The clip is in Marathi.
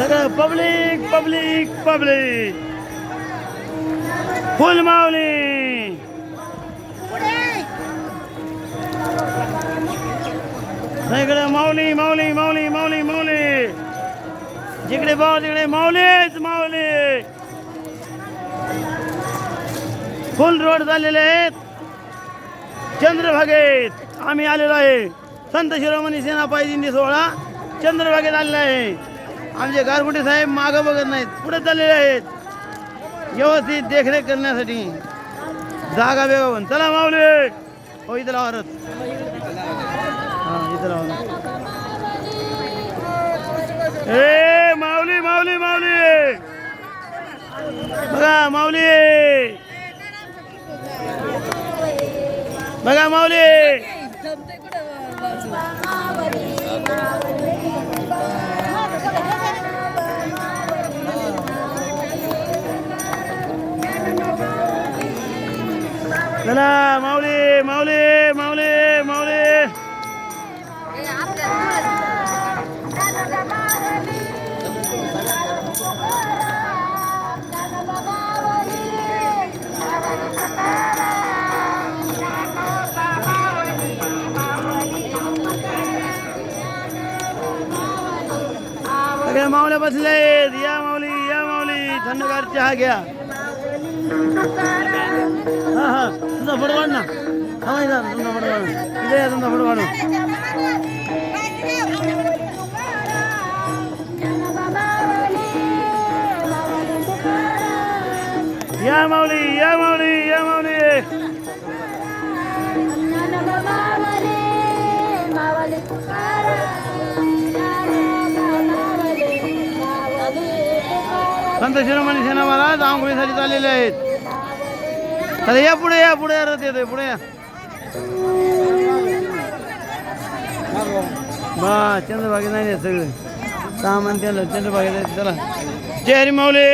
सगळं पब्लिक पब्लिक पब्लिक. फुल माऊली सगळं माऊली माऊली माऊली माऊली माऊली जिकडे बाव तिकडे माऊलीच माऊली फुल रोड झालेले आहेत. चंद्रभागेत आम्ही आलेलो आहे. संत शिरोमणी सेना पाहिजे सोहळा चंद्रभागेत आलेला आहे. आमचे गारगुटे साहेब मागं बघत नाहीत पुढे चाललेले आहेत. व्यवस्थित देखरेख करण्यासाठी. जागा बेगावून चला मावले हो इथं लावा रथ. हा इथं लावा ए माऊली माऊली माऊली. बघा माऊली. बघा माऊली. चला माऊली माऊली माऊली माऊली. सगळ्या माऊल्या बसले या माऊली या माऊली. थंडगार चहा घ्या. हा हा तुमचा फोटो काढ ना थांबायचा तुमचा फोटो काढून इथे या तुमचा फोटो काढून या माऊली या माऊली या माऊली संत शिरोमणी सेना महाराज आंघोळीसाठी चाललेले आहेत आता या पुढे या पुढे यार रथ येतोय पुढे या. बा चंद्रभागे नाही सगळे. सामान त्याला चंद्रभागे चला. चेहरी माऊली.